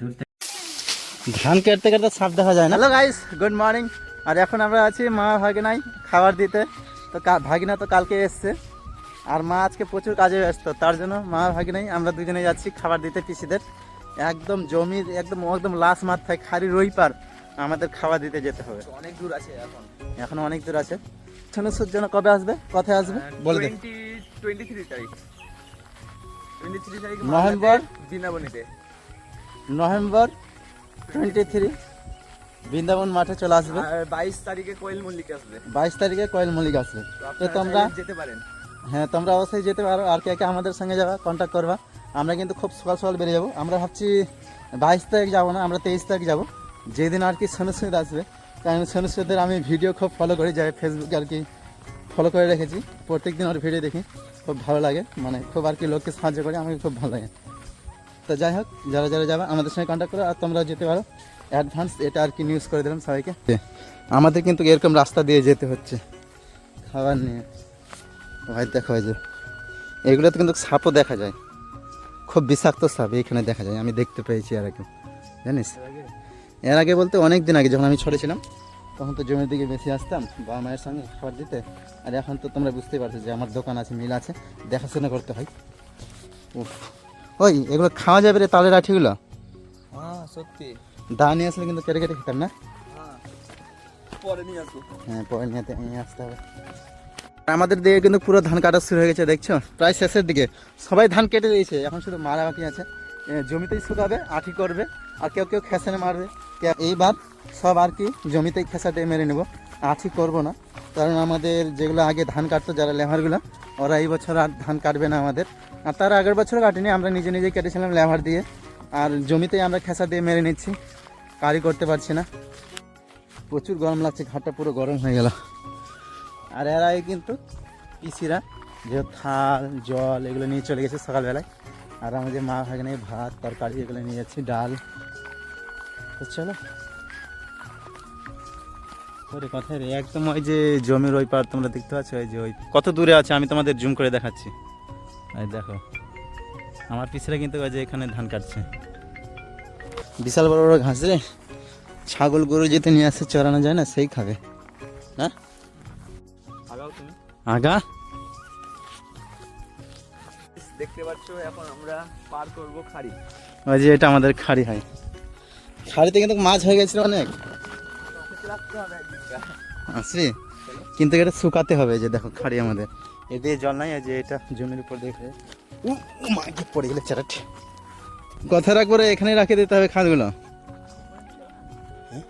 থেকে ধান কাটতে কাটতে সাপ দেখা যায় না? হ্যালো গাইস গুড মর্নিং আর এখন আমরা আছি মা ভাগিনাই খাবার দিতে। তো ভাগিনা তো কালকে এসছে। আর মা আজকে প্রচুর কাজে ব্যস্ত তার জন্য মা ভাগিনাই আমরা দুজনে যাচ্ছি খাবার দিতে পিসিদের। একদম জমি একদম একদম লাশ মাথায় খালি রই পার আমাদের খাবার দিতে যেতে হবে। অনেক দূর আছে এখন। এখন অনেক দূর আছে। ছনুসুর জন্য কবে আসবে? কথায় আসবে? বলে টোয়েন্টি থ্রি তারিখ। টোয়েন্টি থ্রি তারিখ নভেম্বর? বৃন্দাবনীতে নভেম্বর টোয়েন্টি থ্রি বৃন্দাবন মাঠে চলে আসবে। বাইশ তারিখে কোয়েল মল্লিক আসবে। বাইশ তারিখে কয়েল মল্লিক আসবে। তো তোমরা যেতে পারেন। হ্যাঁ তোমরা অবশ্যই যেতে পারো আর কে কে আমাদের সঙ্গে যাবা কন্ট্যাক্ট করবা। আমরা কিন্তু খুব সকাল সকাল বেরিয়ে যাব। আমরা ভাবছি বাইশ তারিখ যাব না আমরা তেইশ তারিখ যাব। যেদিন আর কি সনুসুদ আসবে কারণ সনুসুদের আমি ভিডিও খুব ফলো করি যাই ফেসবুকে আর কি ফলো করে রেখেছি। প্রত্যেক দিন ওর ভিডিও দেখি খুব ভালো লাগে। মানে খুব আর কি লোককে সাহায্য করে আমাকে খুব ভালো লাগে। তো যাই হোক যারা যারা যাবে আমাদের সঙ্গে কন্ট্যাক্ট করো আর তোমরা যেতে পারো। অ্যাডভান্স এটা আর কি নিউজ করে দিলাম সবাইকে। আমাদের কিন্তু এরকম রাস্তা দিয়ে যেতে হচ্ছে। খাবার নিয়ে। ভাই দেখো এই যে এগুলোতে কিন্তু সাপও দেখা যায়। খুব বিষাক্ত সাপ এখানে দেখা যায় আমি দেখতে পেয়েছি এর আগে জানিস? এর আগে বলতে অনেক দিন আগে যখন আমি ছোট ছিলাম তখন তো জমির দিকে বেশি আসতাম বাবা মায়ের সঙ্গে খাবার দিতে। আর এখন তো তোমরা বুঝতেই পারছ যে আমার দোকান আছে মিল আছে দেখাশোনা করতে হয়। উফ। ওই এগুলো খাওয়া যাবে রে তালের আঠিগুলো। হ্যাঁ সত্যি। দা নিয়ে আসলে কিন্তু কেটে কেটে খেতাম না? হ্যাঁ পরে নিয়ে আসব। হ্যাঁ পরে নিয়ে নিয়ে আসতে হবে। আমাদের দিকে কিন্তু পুরো ধান কাটা শুরু হয়ে গেছে দেখছ? প্রায় শেষের দিকে। সবাই ধান কেটে দিয়েছে এখন শুধু মারা বাকি আছে। জমিতেই শুকাবে আঠি করবে আর কেউ কেউ খেসানে মারবে। এইবার সব আর কি জমিতেই খেসাটে মেরে নেব। আঠি করব না কারণ আমাদের যেগুলো আগে ধান কাটতো যারা লেভারগুলো ওরা এই বছর আর ধান কাটবে না আমাদের। আর তার আগের বছর কাটিনি, আমরা নিজে নিজে কেটেছিলাম লেভার দিয়ে। আর জমিতেই আমরা খেসা দিয়ে মেরে নিচ্ছি কারি করতে পারছি না। প্রচুর গরম লাগছে, ঘাটটা পুরো গরম হয়ে গেল। আর এর আগে কিন্তু পিসিরা যে থাল, জল এগুলো নিয়ে চলে গেছে সকালবেলায়, আর আমাদের মা ভাগনে ভাত, তরকারি এগুলো নিয়ে যাচ্ছি, ডাল। চলো। ওরে কথায় রে, একদম ওই যে জমির ওই পার তোমরা দেখতে পাচ্ছ, ওই যে ওই কত দূরে আছে? আমি তোমাদের জুম করে দেখাচ্ছি। দেখো। আমার পিসিরা কিন্তু ওই যে এখানে ধান কাটছে। বিশাল বড় বড় ঘাস রে। ছাগল গরু যেতে নিয়ে আসে চড়ানো যায় না সেই খাবে। না? আগা? দেখতে পাচ্ছ এখন আমরা পার করব খাড়ি। ওই যে এটা আমাদের খাড়ি হয় খাড়িতে কিন্তু মাছ হয়ে গেছিল অনেক। আসবি কিন্তু এটা শুকাতে হবে যে দেখো খাড়ি আমাদের। এ দিয়ে জল নাই যে এটা জমির উপর দেখে উ উ, মাকে পড়ে গেলে চারাট কথা রাখব রে, এখানে রাখে দিতে হবে খাদগুলো হ্যাঁ?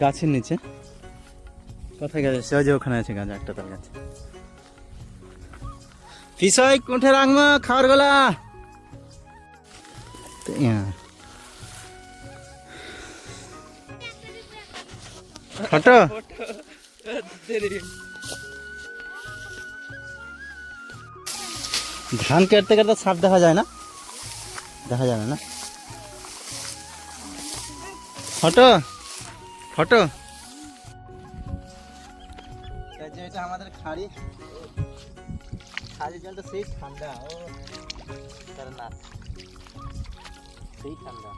গাছের নিচে। কোথায় গেছে? সে যে ওখানে আছে গাছ একটা তার গাছ। ফিসয় কোঠে রাখব খাবার গোলা ইয়া। ফটো। ধান কাটতে কাটতে সাপ দেখা যায় না। দেখা যায় না ফটো ফটো। এটা আমাদের খাড়ি। খাড়ির জলটা সেই ঠান্ডা, ও না। সেই ঠান্ডা।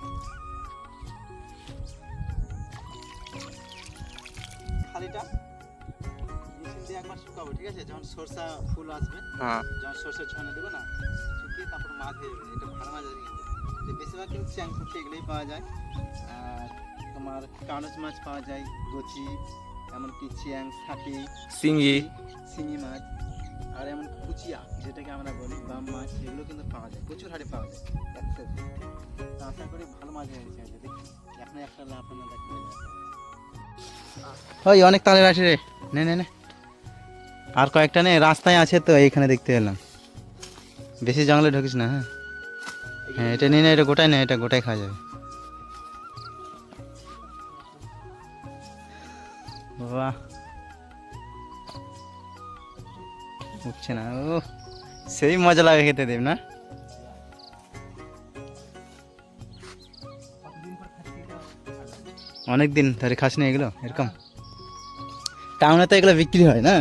খালিটা মেশিন দিয়ে একবার শুকাবো ঠিক আছে? যখন সরষা ফুল আসবে হ্যাঁ। যখন সরষে ছনে দেবো না শুকিয়ে তারপর মাছ হয়ে যাবে এটা ভালো মাছ আছে কিন্তু। বেশিরভাগ কিন্তু চ্যাং ফুটে এগুলোই পাওয়া যায়। আর তোমার কানচ মাছ পাওয়া যায় গচি এমনকি চ্যাং ছাটি সিঙ্গি। শিঙি মাছ আর এমন কুচিয়া যেটাকে আমরা বলি বাম মাছ এগুলো কিন্তু পাওয়া যায় প্রচুর হারে পাওয়া যায়। তো আশা করি ভালো মাছ হয়ে গেছে আজকে দেখি এখন একটা লাভ না দেখতে ওই অনেক তালের আছে রে নে নে নে। আর কয়েকটা নেই, রাস্তায় আছে তো, এইখানে দেখতে এলাম। বেশি জঙ্গলে ঢুকিস না হ্যাঁ? হ্যাঁ এটা নিয়ে নে, এটা গোটাই না, এটা গোটাই খাওয়া যাবে। বাবা উঠছে না, ও, সেই মজা লাগে খেতে, দেব না? অনেক দিন ধরে খাস না এগুলো, এরকম। টাউনে তো এগুলো বিক্রি হয় না?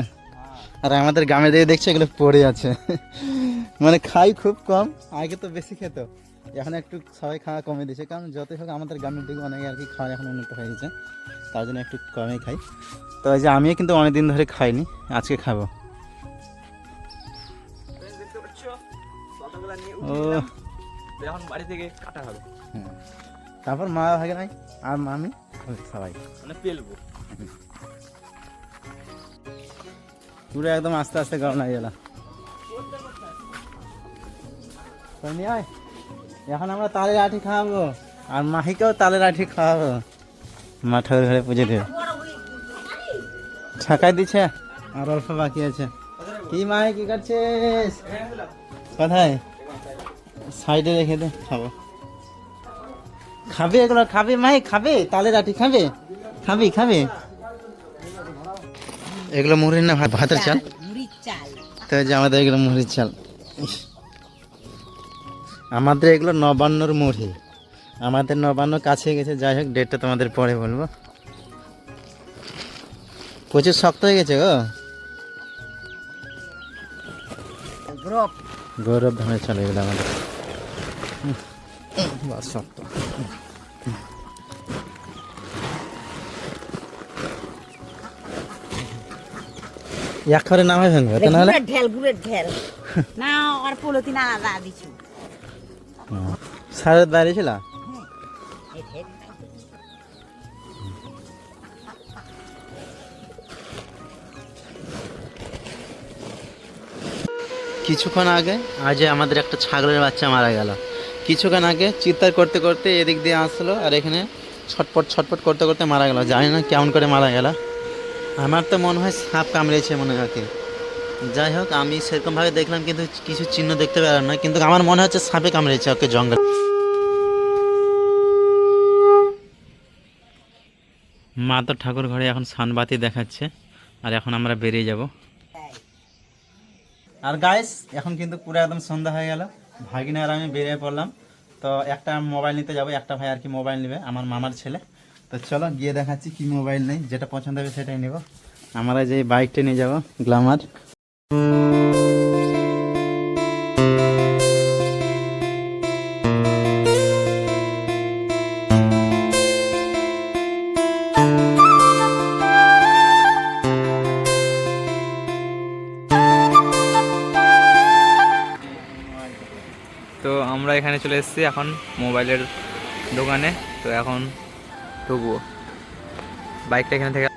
আর আমাদের গ্রামে দিয়ে দেখছি এগুলো পড়ে আছে। মানে খাই খুব কম আগে তো বেশি খেত। এখন একটু সবাই খাওয়া কমে দিয়েছে কারণ যতই হোক আমাদের গ্রামের দিকে অনেকে আর কি খাওয়া এখন উন্নত হয়ে গেছে তার জন্য একটু কমে খাই। তো এই যে আমিও কিন্তু অনেক দিন ধরে খাইনি আজকে খাব। ও। এখন বাড়ি থেকে কাটা হবে তারপর মা ভাগে নাই আর মামি সবাই। মানে পেলবো। পুরো একদম আস্তে আস্তে গরম লাগে গেল। এখন আমরা তালের আঠি খাওয়াবো, আর মাহিকেও তালের আঠি খাওয়াবো। মা ঠাকুর ঘরে পুজো দেবে। ছাকাই দিচ্ছে, আর অল্প বাকি আছে। কি মাহি, কি করছিস? কোথায়? সাইডে রেখে দে, খাব। খাবে এগুলো, খাবে মাই খাবে, তালের আঠি খাবে? খাবি, খাবে? এগুলো মুড়ির না ভাতের চাল? তো যে আমাদের এগুলো মুড়ির চাল। আমাদের এগুলো নবান্নর মুড়ি। আমাদের নবান্ন কাছে গেছে যাই হোক ডেটটা তোমাদের পরে বলব। প্রচুর শক্ত হয়ে গেছে গো। গৌরব ধানের চাল এগুলো আমাদের। শক্ত। এক করে নামে ভেঙবে তো নাহলে? ঢেল গুড়ের ঢেল। না আর পলতিন আলাদা দিছু। সারের বাইরে ছিল? কিছুক্ষণ আগে আজ আমাদের একটা ছাগলের বাচ্চা মারা গেল। কিছুক্ষণ আগে চিৎকার করতে করতে এদিক দিয়ে আসলো আর এখানে ছটপট ছটপট করতে করতে মারা গেল। জানি না কেমন করে মারা গেল। আমার তো মনে হয় সাপ কামড়েছে মনে হয়। যাই হোক, আমি সেরকমভাবে দেখলাম, কিন্তু কিছু চিহ্ন দেখতে পেলাম না, কিন্তু আমার মনে হচ্ছে সাপে কামড়েছে ওকে জঙ্গল। মা তো ঠাকুর ঘরে এখন সানবাতি দেখাচ্ছে, আর এখন আমরা বেরিয়ে যাব। আর গাইস এখন কিন্তু পুরো একদম সন্ধ্যা হয়ে গেল। ভাগিনা আর আমি বেরিয়ে পড়লাম। তো একটা মোবাইল নিতে যাব, একটা ভাই আর কি মোবাইল নেবে, আমার মামার ছেলে। তো চলো গিয়ে দেখাচ্ছি কি মোবাইল নেই, যেটা পছন্দ হবে সেটাই নেব। আমরা যে বাইকটা নিয়ে যাব গ্লামার তো আমরা এখানে চলে এসেছি এখন মোবাইলের দোকানে। তো এখন ঢুকবো বাইকটা এখানে থেকে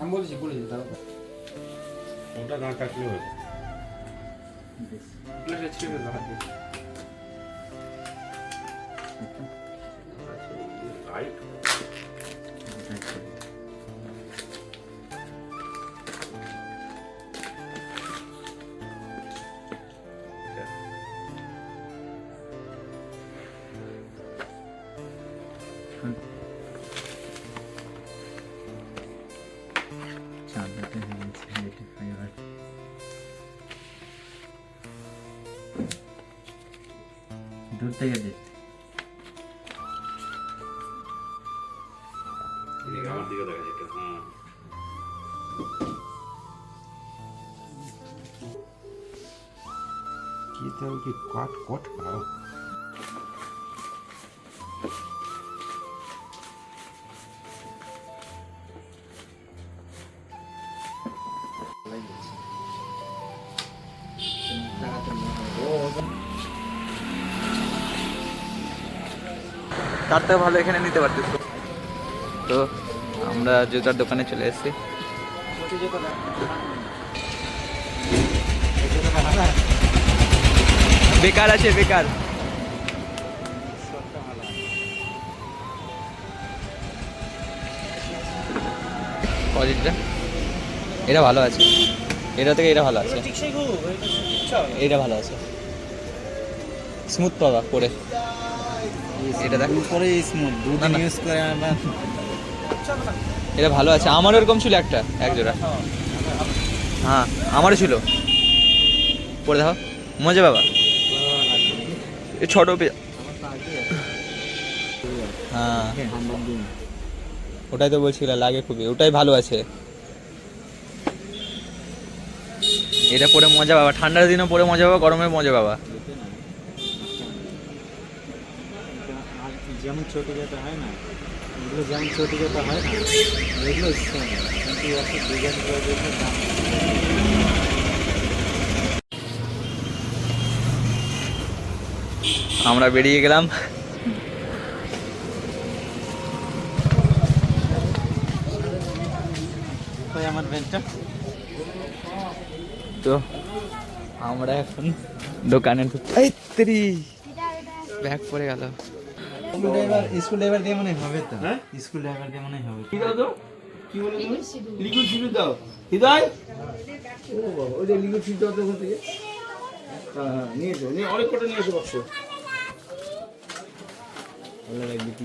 আমি বলছি বলে দিই তারপর ওটা না কাটলেও হবে দূর থেকে দেখ এদিকে আমার দেখা যেত হ্যাঁ। কি তো কি কাট কট খাও তার থেকে ভালো এখানে নিতে পারতিস তো। তো আমরা জুতার দোকানে চলে এসেছি। বেকার আছে বেকার। কোয়ালিটিটা এটা ভালো আছে। এটা থেকে এটা ভালো আছে। এটা ভালো আছে। স্মুথ পাবা পরে এটা দেখ। করে স্মুথ দুদিন। ইউজ করে আবার এটা ভালো আছে। আমারও এরকম ছিল একটা এক জোড়া। হ্যাঁ আমারও ছিল। পরে দেখো। মজা বাবা। এই ছোট পে- হ্যাঁ। ওটাই তো বলছিল লাগে খুবই। ওটাই ভালো আছে। এটা পরে মজা বাবা। ঠান্ডার দিনও পরে মজা পাবা গরমে মজা পাবা যেমন ছোটো যেটা হয় না এগুলো যেমন ছোটো যেটা হয় না এগুলো সেম কিন্তু এত ডিজাইনগুলো দেখে দাম আমরা বেরিয়ে গেলাম। আমার তো আমরা এখন দোকানে ঢুক- এই তেরি। ব্যাগ পড়ে গেল। স্কুল ড্রাইভার স্কুল ড্রাইভার দিয়ে মনে হবে তো? স্কুল ড্রাইভার দিয়ে মনে হবে? কি দাও কি বলে তুমি? লিকুইড দাও। হৃদয়? ও বাবা ওই লিকুইড দাও তো ওখান থেকে। হ্যাঁ হ্যাঁ নিয়ে এসো নিয়ে অনেক কটা নিয়ে এসো বাক্স ভালো লাগবে কি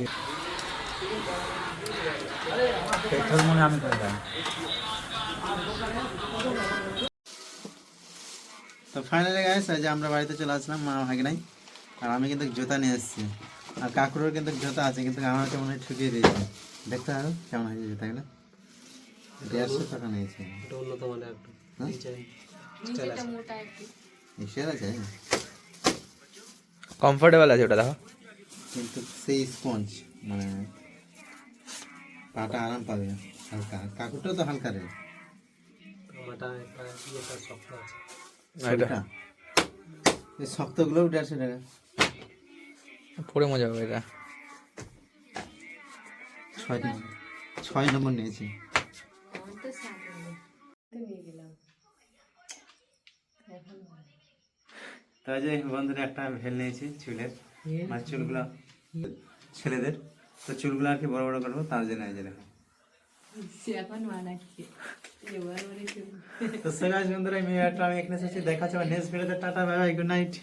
পেট্রোল মনে আমি করে তো ফাইনালি গাইস আজ আমরা বাড়িতে চলে আসলাম মা ভাগে নাই আর আমি কিন্তু জুতা নিয়ে এসেছি। আর কাকুরের কিন্তু জুতা আছে কিন্তু আমাকে মনে হয় ঠুকিয়ে দিয়েছে। দেখতে পারো কেমন হয়েছে জুতাগুলো? দেড়শো টাকা নিয়েছে। হ্যাঁ? আছে। কমফোর্টেবল আছে? ওটা দেখো। কিন্তু সেই স্পঞ্জ মানে পাটা আরাম পাবে হালকা। কাকুরটাও তো হালকা রে। এটা? এই শক্তগুলোও দেড়শো টাকা। পরে মজা হবে এটা। ছয় নম্বর। ছয় নম্বর নিয়েছি। তো যে বন্ধুরা, একটা ভেল নিয়েছি চুলের মানে চুলগুলো ছেলেদের। তো চুলগুলো আর কি বড় বড় করব, তার জন্য যে দেখো। তো সে বন্ধুরা, আমি একটা আমি এখানে এসেছি দেখা হচ্ছে নেক্সট ভিডিওতে tata bye bye good night